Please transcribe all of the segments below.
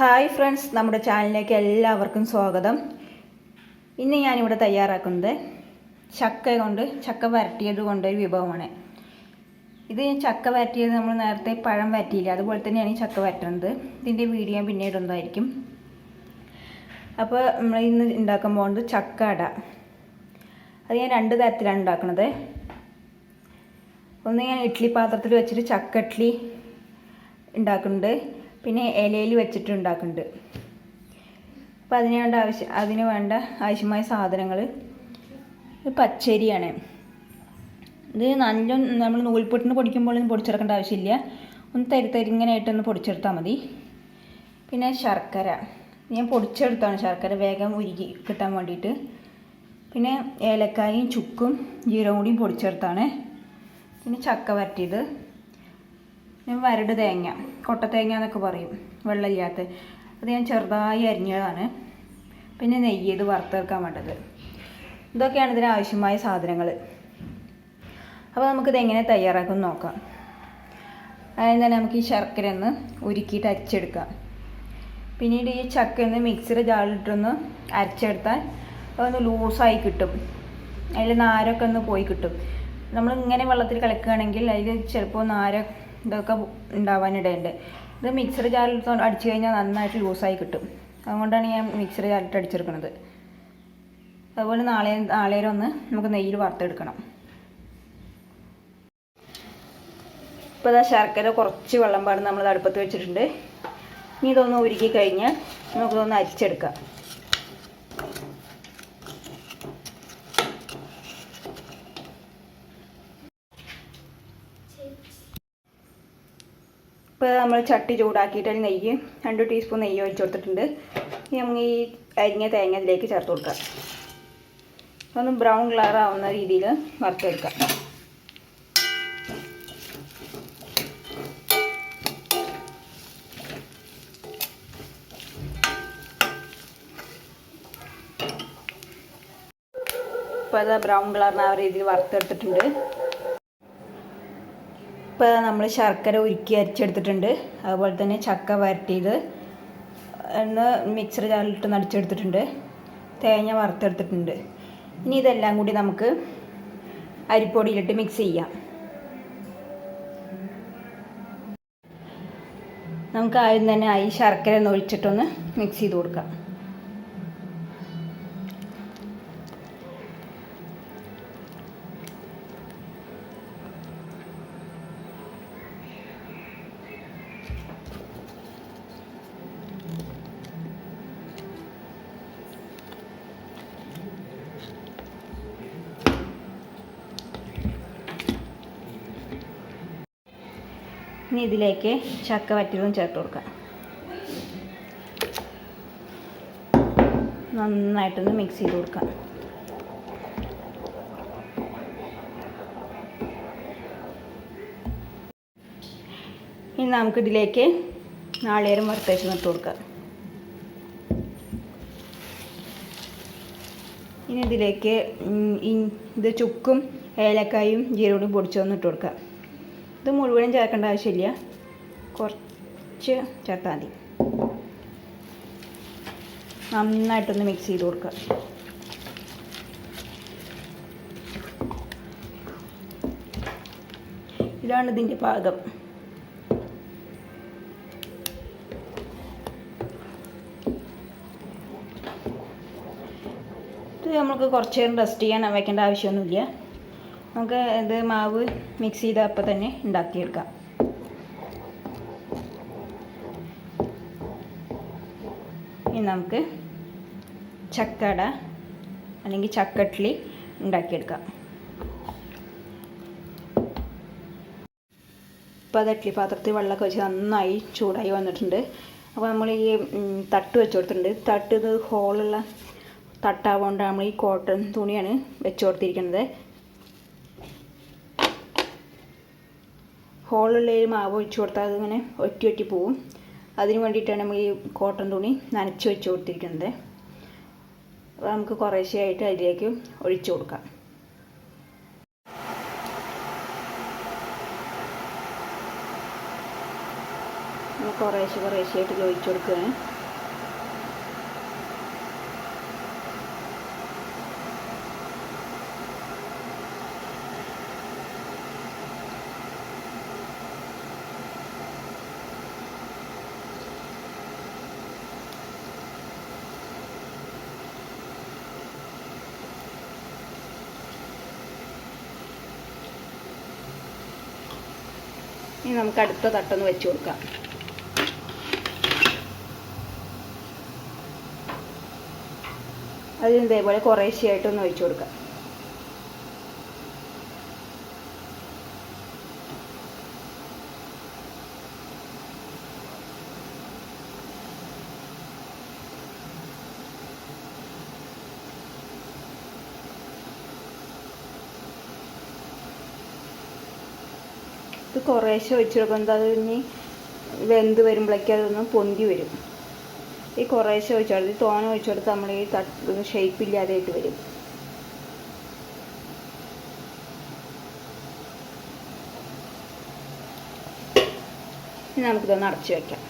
Hi friends നമ്മുടെ ചാനലിലേക്ക് എല്ലാവർക്കും സ്വാഗതം. ഇന്ന് ഞാനിവിടെ തയ്യാറാക്കുന്നത് ചക്ക കൊണ്ട് ചക്ക വരട്ടിയത് കൊണ്ടൊരു വിഭവമാണ്. ഇത് ചക്ക വരട്ടിയത് നമ്മൾ നേരത്തെ പഴം വരട്ടിയില്ല അതുപോലെ തന്നെയാണ് ഈ ചക്ക വരട്ടുന്നത്. ഇതിന്റെ വീഡിയോ ഞാൻ പിന്നീട് ഉണ്ടായിരിക്കും അപ്പോൾ നമ്മൾ ഇന്ന് ഉണ്ടാക്കാൻ പോകുന്നത് ചക്ക അട. അത് ഞാൻ രണ്ട് തരത്തിലാണ് ഉണ്ടാക്കുന്നത്. ഒന്ന് ഞാൻ ഇഡ്ഡലി പാത്രത്തിൽ വെച്ചിട്ട് ചക്ക ഇഡ്ഡലി ഉണ്ടാക്കുന്നുണ്ട്. പിന്നെ ഇലയിൽ വെച്ചിട്ട് ഉണ്ടാക്കുന്നുണ്ട് അപ്പം അതിന് വേണ്ട ആവശ്യം അതിന് വേണ്ട ആവശ്യമായ സാധനങ്ങൾ പച്ചരിയാണ്. ഇത് നല്ല നമ്മൾ നൂൽപ്പൊട്ടിന് പൊടിക്കുമ്പോഴൊന്നും പൊടിച്ചെടുക്കേണ്ട ആവശ്യമില്ല. ഒന്ന് തരി തരിങ്ങനായിട്ടൊന്ന് പൊടിച്ചെടുത്താൽ മതി. പിന്നെ ശർക്കര. ഞാൻ പൊടിച്ചെടുത്താണ് ശർക്കര വേഗം ഉരുകി കിട്ടാൻ വേണ്ടിയിട്ട്. പിന്നെ ഏലക്കായും ചുക്കും ജീരകം കൂടിയും പൊടിച്ചെടുത്താണ്. പിന്നെ ചക്ക വരട്ടിയത്. ഞാൻ വരട് തേങ്ങ കൊട്ട തേങ്ങ എന്നൊക്കെ പറയും വെള്ളമില്ലാത്ത. അത് ഞാൻ ചെറുതായി അരിഞ്ഞതാണ്. പിന്നെ നെയ്യ് ഇത് വറുത്തെടുക്കാൻ വേണ്ടത്. ഇതൊക്കെയാണ് ഇതിന് ആവശ്യമായ സാധനങ്ങൾ അപ്പോൾ നമുക്കിത് എങ്ങനെ തയ്യാറാക്കും നോക്കാം. ആദ്യം തന്നെ നമുക്ക് ഈ ശർക്കര ഒന്ന് ഉരുക്കിയിട്ട് അരിച്ചെടുക്കാം. പിന്നീട് ഈ ചക്ക ഒന്ന് മിക്സിയുടെ ജാറിലിട്ടൊന്ന് അരച്ചെടുത്താൽ അതൊന്ന് ലൂസായി കിട്ടും. അതിൽ നാരൊക്കെ ഒന്ന് പോയി കിട്ടും. നമ്മൾ ഇങ്ങനെ വെള്ളത്തിൽ കളിക്കുകയാണെങ്കിൽ അതിൽ ചിലപ്പോൾ നാര ഇതൊക്കെ ഉണ്ടാവാനിടയുണ്ട്. ഇത് മിക്സർ ജാറിൽ അടിച്ചു കഴിഞ്ഞാൽ നന്നായിട്ട് ലൂസായി കിട്ടും. അതുകൊണ്ടാണ് ഞാൻ മിക്സർ ജാറിലിട്ട് അടിച്ചെടുക്കുന്നത് അതുപോലെ നാളെ നാളേരം ഒന്ന് നമുക്ക് നെയ്യിൽ വറുത്തെടുക്കണം. ഇപ്പോൾ ഇതാ ശർക്കര കുറച്ച് വെള്ളം പാടുന്ന നമ്മൾ അടുപ്പത്ത് വെച്ചിട്ടുണ്ട്. ഇനി ഇതൊന്ന് ഉരുക്കി കഴിഞ്ഞാൽ നമുക്കിതൊന്ന് അരിച്ചെടുക്കാം. ഇപ്പോൾ നമ്മൾ ചട്ടി ചൂടാക്കിയിട്ട് നെയ്യ് രണ്ട് ടീസ്പൂൺ നെയ്യ് ഒഴിച്ച് കൊടുത്തിട്ടുണ്ട്. ഇനി നമുക്ക് ഈ അരിഞ്ഞ തേങ്ങ അതിലേക്ക് ചേർത്ത് കൊടുക്കാം. ഒന്ന് ബ്രൗൺ കളർ ആവുന്ന രീതിയിൽ വറുത്തെടുക്കാം ഇപ്പോൾ അത് ബ്രൗൺ കളറിന് ആ രീതിയിൽ വറുത്തെടുത്തിട്ടുണ്ട്. ഇപ്പോൾ നമ്മൾ ശർക്കര ഉരുക്കി അരിച്ചെടുത്തിട്ടുണ്ട്. അതുപോലെ തന്നെ ചക്ക വരട്ടിയത്. ഒന്ന് മിക്സർ ജാറിലിട്ട് നടിച്ചെടുത്തിട്ടുണ്ട്. തേങ്ങ വറുത്തെടുത്തിട്ടുണ്ട്. ഇനി ഇതെല്ലാം കൂടി നമുക്ക് അരിപ്പൊടിയിലിട്ട് മിക്സ് ചെയ്യാം. നമുക്ക് ആദ്യം തന്നെ ഈ ശർക്കര ഒന്ന് ഒഴിച്ചിട്ടൊന്ന് മിക്സ് ചെയ്ത് കൊടുക്കാം. ഇനി ഇതിലേക്ക് ചക്ക വറ്റിയതും ചേർത്ത് കൊടുക്കാം. നന്നായിട്ടൊന്ന് മിക്സ് ചെയ്ത് കൊടുക്കാം. ഇനി നമുക്കിതിലേക്ക് നാളികേരം വറുത്തേച്ച് നിട്ട് കൊടുക്കാം. ഇനി ഇതിലേക്ക് ഇത് ചുക്കും ഏലക്കായും ജീരകവും പൊടിച്ചൊന്ന് ഇട്ട് കൊടുക്കാം. ഇത് മുഴുവനും ചേർക്കേണ്ട ആവശ്യമില്ല. കുറച്ച് ചേർത്താൽ മതി. നന്നായിട്ടൊന്ന് മിക്സ് ചെയ്ത് കൊടുക്കുക. ഇതാണ് ഇതിന്റെ പാകം. ഇത് നമുക്ക് കുറച്ച് റെസ്റ്റ് ചെയ്യാൻ വെക്കേണ്ട ആവശ്യമൊന്നുമില്ല. നമുക്ക് ഇത് മാവ് മിക്സ് ചെയ്ത അപ്പം തന്നെ ഉണ്ടാക്കിയെടുക്കാം. ഇനി നമുക്ക് ചക്കട അല്ലെങ്കിൽ ചക്കട്ട്ലി ഉണ്ടാക്കിയെടുക്കാം. ഇപ്പോൾ അത് ഇഡ്ഡലി പാത്രത്തിൽ വെള്ളമൊക്കെ വെച്ച് നന്നായി ചൂടായി വന്നിട്ടുണ്ട്. അപ്പോൾ നമ്മൾ ഈ തട്ട് വെച്ച് കൊടുത്തിട്ടുണ്ട്. തട്ട് ഇത് ഹോളുള്ള തട്ടാവുകൊണ്ട് നമ്മൾ ഈ കോട്ടൺ തുണിയാണ് വെച്ച് കൊടുത്തിരിക്കുന്നത്. ഹോളുള്ള മാവ് ഒഴിച്ചു കൊടുത്താൽ അതിങ്ങനെ ഒറ്റി ഒറ്റി പോവും. അതിന് വേണ്ടിയിട്ടാണ് നമ്മൾ ഈ കോട്ടൺ തുണി നനച്ച് വെച്ച് കൊടുത്തിരിക്കുന്നത്. അപ്പോൾ നമുക്ക് കുറേശ്ശെയായിട്ട് അതിലേക്ക് ഒഴിച്ചു കൊടുക്കാം. കുറേശ്ശെ കുറേശ്ശെ ആയിട്ട് ഇത് ഒഴിച്ചു കൊടുക്കുകയാണ്. ഇനി നമുക്ക് അടുത്ത തട്ടൊന്ന് വെച്ച് കൊടുക്കാം. അതിന് ഇതേപോലെ കുറേശ്ശെയായിട്ടൊന്ന് ഒഴിച്ചു കൊടുക്കാം. ഇത് കുറേശ്ശെ ഒഴിച്ചു കൊടുക്കുന്നത് അത് ഇനി വെന്ത് വരുമ്പോഴേക്കും അതൊന്ന് പൊന്തി വരും. ഈ കുറേശ്ശെ ഒഴിച്ചു കൊടുത്ത് തോന ഒഴിച്ചു കൊടുത്ത് നമ്മൾ ഈ തട്ട് ഷേപ്പ് ഇല്ലാതെയായിട്ട് വരും. നമുക്കിതൊന്ന് അടച്ചു വെക്കാം.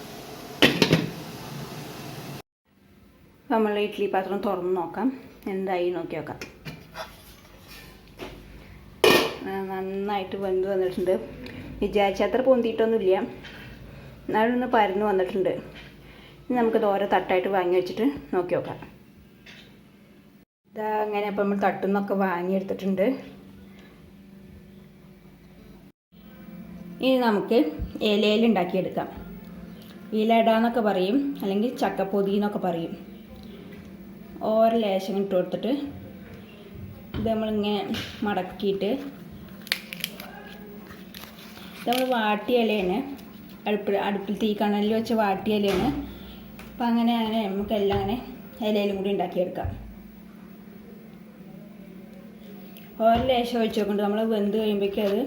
നമ്മൾ ഇഡ്ഡലി പാത്രം തുറന്ന് നോക്കാം. എന്തായി നോക്കി നോക്കാം. നന്നായിട്ട് വെന്ത് വന്നിട്ടുണ്ട്. വിചാരിച്ച അത്ര പൊന്തിയിട്ടൊന്നുമില്ല. എന്നാലും ഒന്ന് പരന്ന് വന്നിട്ടുണ്ട്. ഇനി നമുക്കിത് ഓരോ തട്ടായിട്ട് വാങ്ങി വെച്ചിട്ട് നോക്കി നോക്കാം. ഇതാ അങ്ങനെ അപ്പം നമ്മൾ തട്ടുന്നൊക്കെ വാങ്ങിയെടുത്തിട്ടുണ്ട് ഇനി നമുക്ക് ഇലയിൽ ഉണ്ടാക്കിയെടുക്കാം. ഇലട പറയും അല്ലെങ്കിൽ ചക്കപ്പൊതി എന്നൊക്കെ പറയും. ഓരോ ലേശം ഇട്ട് കൊടുത്തിട്ട് ഇത് നമ്മളിങ്ങനെ മടക്കിയിട്ട് നമ്മൾ വാട്ടിയ ഇലയാണ്. അടുപ്പിൽ അടുപ്പിൽ തീ കണലിൽ വെച്ച് വാട്ടിയ ഇലയാണ്. അപ്പം അങ്ങനെ അങ്ങനെ നമുക്കെല്ലാം അങ്ങനെ ഇലയിലും കൂടി ഉണ്ടാക്കിയെടുക്കാം. ഓരോ ലേശം ഒഴിച്ച് നോക്കുന്നുണ്ട് നമ്മൾ വെന്ത് കഴിയുമ്പോഴേക്കും അത്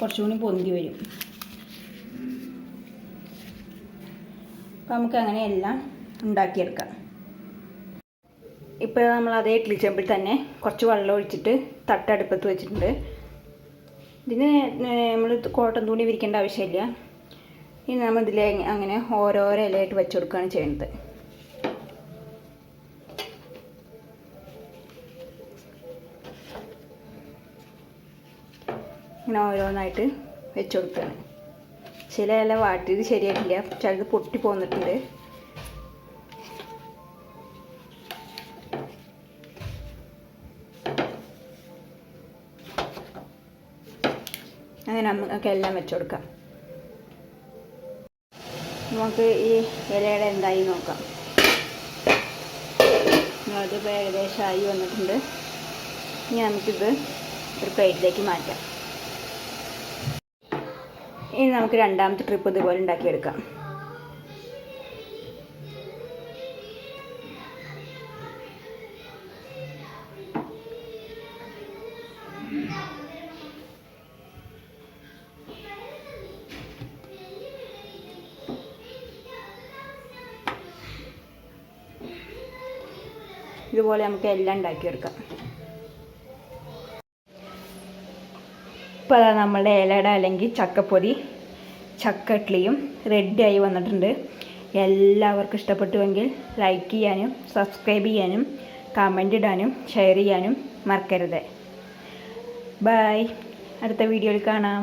കുറച്ചും കൂടി പൊന്തി വരും. അപ്പം നമുക്ക് അങ്ങനെ എല്ലാം ഉണ്ടാക്കിയെടുക്കാം. ഇപ്പോൾ നമ്മൾ അതേ ഇഡ്ഡലി ചെമ്പിൽ തന്നെ കുറച്ച് വെള്ളം ഒഴിച്ചിട്ട് തട്ടടുപ്പത്ത് വെച്ചിട്ടുണ്ട്. ഇതിന് നമ്മൾ കോട്ടൺ തുണി വിരിക്കേണ്ട ആവശ്യമില്ല. ഇനി നമ്മൾ ഇതിലെ അങ്ങനെ ഓരോരോ ഇലയായിട്ട് വെച്ച് കൊടുക്കുകയാണ് ചെയ്യുന്നത് ഇങ്ങനെ ഓരോന്നായിട്ട് വെച്ച് കൊടുക്കുകയാണ് ചില ഇല വാട്ടിയത് ശരിയായിട്ടില്ല. ചിലത് പൊട്ടി പോന്നിട്ടുണ്ട്. അങ്ങനെ നമുക്ക് എല്ലാം വെച്ച് കൊടുക്കാം. നമുക്ക് ഈ ഇലയുടെ എന്തായി നോക്കാം. അതിപ്പോൾ ഏകദേശം ആയി വന്നിട്ടുണ്ട്. ഇനി നമുക്കിത് ഒരു പ്ലേറ്റിലേക്ക് മാറ്റാം. ഇനി നമുക്ക് രണ്ടാമത്തെ ട്രിപ്പ് ഇതുപോലെ ഉണ്ടാക്കിയെടുക്കാം. ഇതുപോലെ നമുക്ക് എല്ലാം ഉണ്ടാക്കിയെടുക്കാം. ഇപ്പോൾ അതാ നമ്മളുടെ ഇലയുടെ അല്ലെങ്കിൽ ചക്കപ്പൊതി ചക്ക ഇഡ്ഡലിയും റെഡിയായി വന്നിട്ടുണ്ട്. എല്ലാവർക്കും ഇഷ്ടപ്പെട്ടുവെങ്കിൽ ലൈക്ക് ചെയ്യാനും സബ്സ്ക്രൈബ് ചെയ്യാനും കമന്റ് ഇടാനും ഷെയർ ചെയ്യാനും മറക്കരുത്. ബൈ അടുത്ത വീഡിയോയിൽ കാണാം.